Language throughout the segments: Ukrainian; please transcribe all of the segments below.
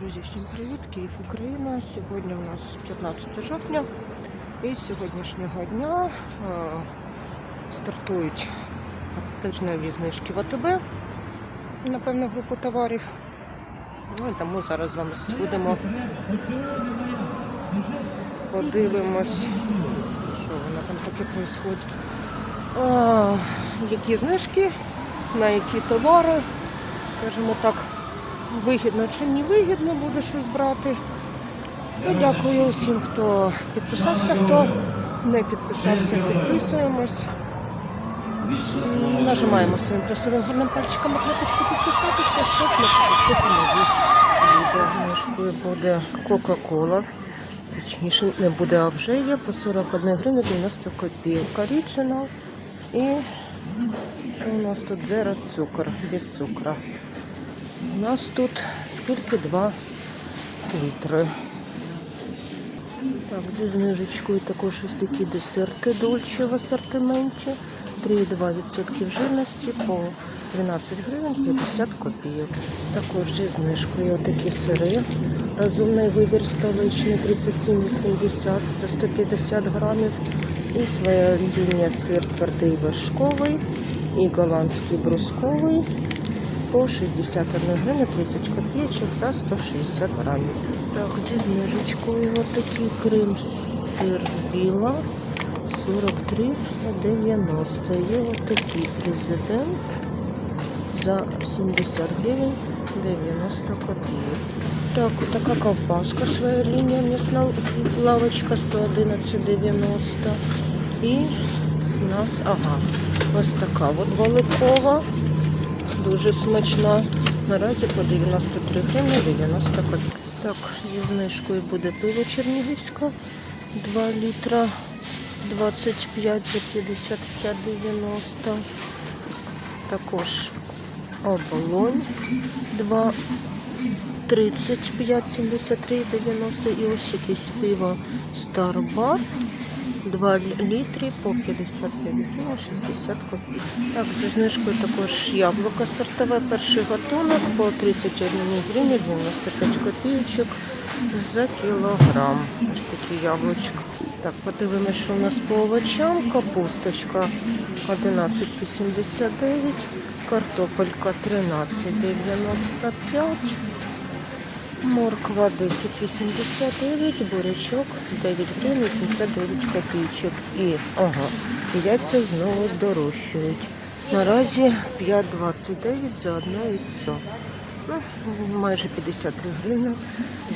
Друзі, всім привіт! Київ Україна. Сьогодні у нас 15 жовтня і з сьогоднішнього дня е, стартують тижневі знижки в АТБ на певну групу товарів. Ну і тому зараз з вами сходимо, подивимось, що воно там таке відбувається. А, які знижки, на які товари, скажімо так, вигідно чи не вигідно буде щось брати. І дякую усім, хто підписався, хто не підписався, підписуємось. Нажимаємо своїм красивим гарним пальчиком на кнопочку підписатися, щоб не пропустити нові відео. Знижкою буде Кока-Кола. Точніше, не буде, а вже є по 41 гривні 90 копійок. Оригінал. І що у нас тут зеро цукор, без цукра. У нас тут скільки 2 літри. Так, зі знижечкою також ось такі десерти дольче в асортименті. 3,2% жирності по 12 гривень 50 копійок. Також зі знижкою такі сири. Розумний вибір столичний 37,80 за 150 грамів. І своя лінія сир твердий вершковий і голландський брусковий по 61 гривня 30 копійочок за 160 грамів. Так, зі знижечкою отакий крем сир біла 43,90. Є отакий президент за 70 гривень 90 копійок. Так, така ковбаска своя лінія м'ясна лавочка 111,90. І у нас, ага, ось така от баликова. Дуже смачна. Наразі по 93 гривні 90 копійок. Так, зі знижкою буде пиво Чернігівська 2 літра 25 за 55,90. Також оболонь 2 35, 73, 90 і ось якесь пиво Старбар 2 літри по 55 гривень 60 копійок. Так, зі знижкою також яблуко сортове, перший готунок по 31 гривні 95 копійочок за кілограм. Ось такі яблучка. Так, подивимося, що у нас по овочам. Капусточка 11,89, картопелька 13,95. Морква 10,89, бурячок 9 гривень 89 копійочок. І ага, яйця знову дорожчають. Наразі 5,29 за одне яйцо. Ну, майже 53 гривні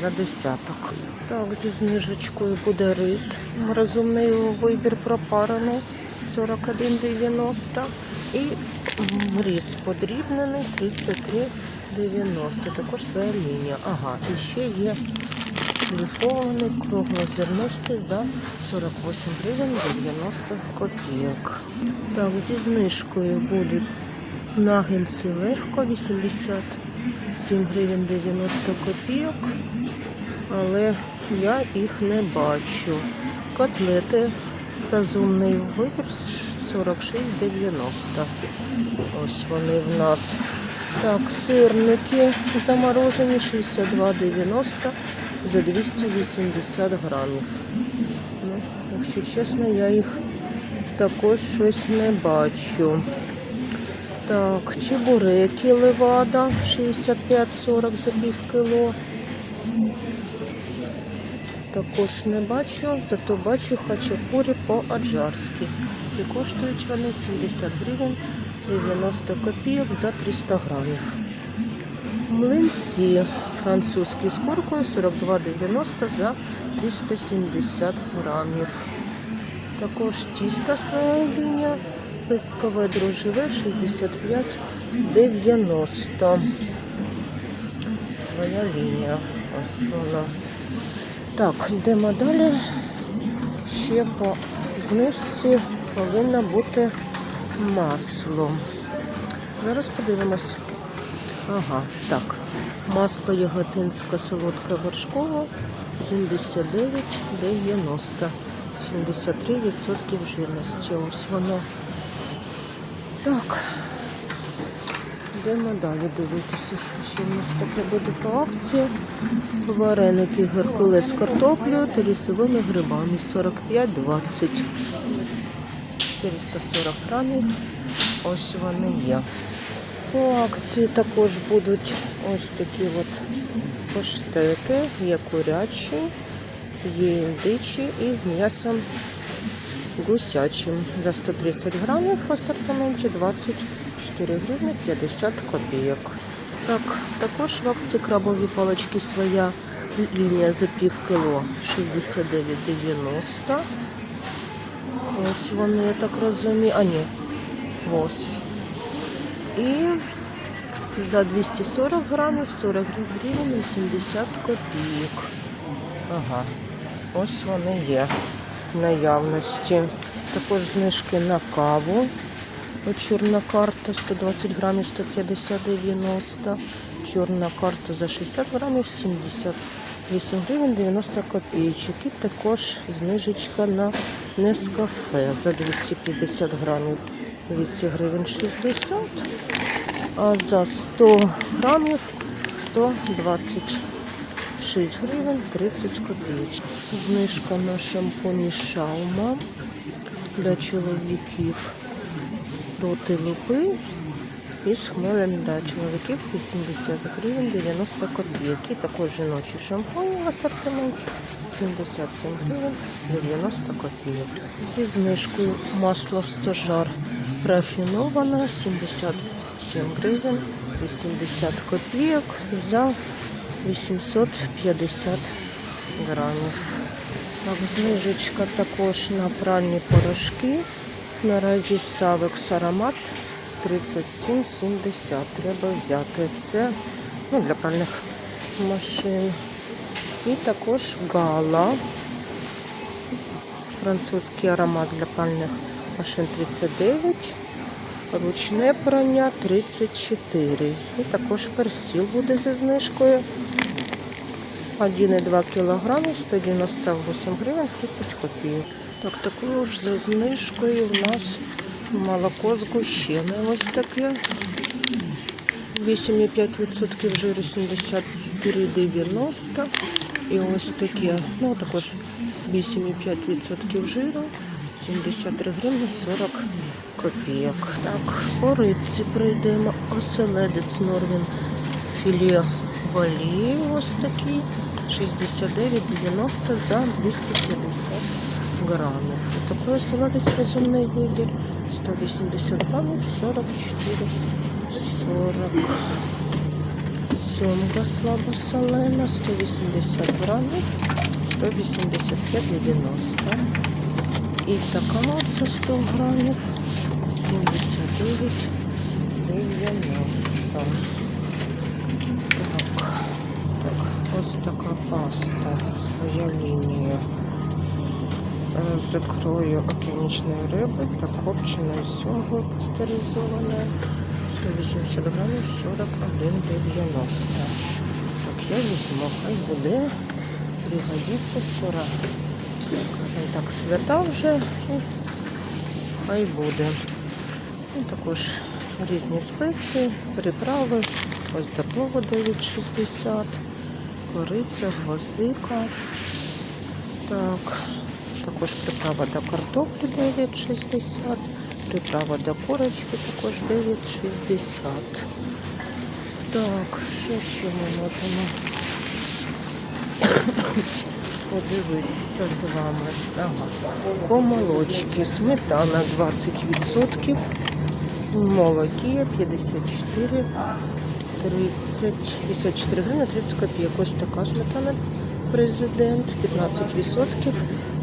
за десяток. Так, зі знижечкою буде рис. Розумний вибір пропарений 41,90. І м, рис подрібнений 33,90. Також своя лінія. Ага, і ще є шліфований круглозернистий за 48 гривень 90 копійок. Так, зі знижкою будуть нагінці легко 87 гривень 90 копійок. Але я їх не бачу. Котлети розумний вибір 46,90. Ось вони в нас. Так, сирники заморожені 62,90 за 280 грамів. Ну, якщо чесно, я їх також щось не бачу. Так, чебуреки левада 65-40 за пів кіло. Також не бачу, зато бачу хачапурі по-аджарськи. І коштують вони 70 гривень 90 копійок за 300 грамів. Млинці французькі з куркою 42,90 за 370 грамів. Також тісто своя лінія, листкове дрожжеве 65,90. Своя лінія. Ось. Так, йдемо далі. Ще по знижці повинно бути масло. Зараз подивимось. Ага, так. Масло яготинське солодке вершкове 79,90. 73% жирності. Ось воно. Так. Йдемо далі дивитися, що ще в нас таке буде по акції. Вареники Геркулес з картоплею та лісовими грибами 45-20. 440 грамів. Ось вони є. По акції також будуть ось такі от паштети, є курячі, є індичі і з м'ясом гусячим. За 130 грамів в асортименті 24 гривні 50 копійок. Так, також в акції крабові палички своя лінія за пів кіло 69,90. Ось вони, я так розумію. А ні, ось. І за 240 грамів 40 гривень 80 копійок. Ага. Ось вони є в наявності. Також знижки на каву. От чорна карта 120 грамів 150,90. Чорна карта за 60 грамів 78 гривень 90 копійочок. І також знижечка на Нескафе за 250 грамів 200 гривень 60. А за 100 грамів 126 гривень 30 копійок. Знижка на шампуні Шаума для чоловіків проти лупи із хмелем для чоловіків 80 гривень 90 копійок. І також жіночі шампуні в асортименті 77 гривень 90 копійок. Зі знижкою масло стожар рафіноване 77 гривень 80 копійок за 850 грамів. Так, знижечка також на пральні порошки. Наразі Савекс аромат 37,70. Треба взяти. Це ну, для пральних машин. І також гала. Французький аромат для пральних машин 39. Ручне прання 34. І також персіл буде зі знижкою. 1,2 кг 198 гривень 30 копійок. Так, також за знижкою в нас молоко згущене. Ось таке. 8,5% жиру 73,90. І ось таке. Ну, також 8,5% жиру 73 гривні 40 копійок. Так, по рибці прийдемо. Оселедець Норвін філе валії ось такий. 69,90 за 250 грамів. Такий оселедець розумний вибір. 180 грамів 44 40. Сьомга слабосолена 180 грамів 185,90. І така от за 100 грамів 79,90. Так, так, ось така паста, своя лінія. Е, З ікрою океанічної риби та копченою сьомгою пастеризованою 180 грамів 41,90. Так, я візьму, хай буде. Пригодиться скоро. Скажімо так, свята вже. і Хай буде. І також різні спеції, приправи. Ось до плову 9,60, кориця, гвоздика. Так, також приправа до картоплі 9,60, приправа до корочки також 9,60. Так, що ще ми можемо подивитися з вами? Ага. По молочці сметана 20%, молоки 54, 30, 54 гривні 30 копійок. Ось така сметана президент, 15%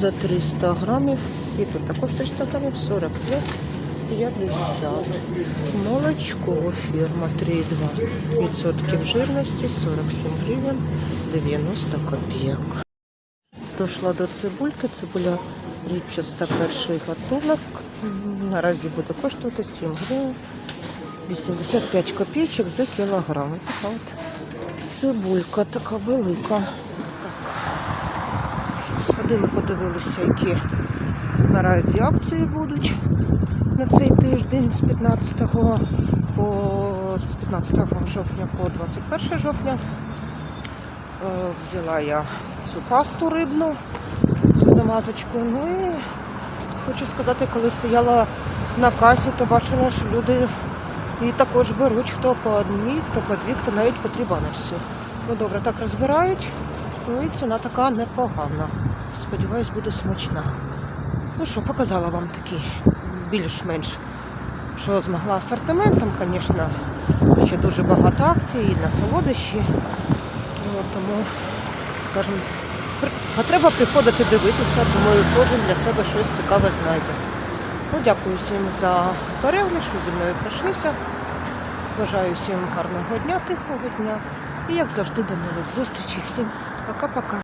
за 300 грамів. І тут також 300 грамів 45. 50. Молочко фірма 3,2% жирності 47 гривень 90 копійок. Дошла до цибульки, цибуля рідчаста перший гатунок. Наразі буде коштувати 7 гривень 85 копійочок за кілограм. От цибулька така велика. Сходили, подивилися, які наразі акції будуть на цей тиждень з 15 по з 15 жовтня по 21 жовтня. Е, Взяла я цю пасту рибну, цю замазочку. Ну і хочу сказати, коли стояла на касі, то бачила, що люди її також беруть, хто по одній, хто по дві, хто навіть по три. Ну добре, так розбирають. Ну і ціна така непогана. Сподіваюсь, буде смачна. Ну що, показала вам такий більш-менш, що змогла асортиментом, звісно, ще дуже багато акцій і на солодощі. Ну, тому, скажімо, треба приходити дивитися, думаю, кожен для себе щось цікаве знайде. Ну, дякую всім за перегляд, що зі мною пройшлися. Бажаю всім гарного дня, тихого дня. І як завжди, до нових зустрічей. Всім пока-пока.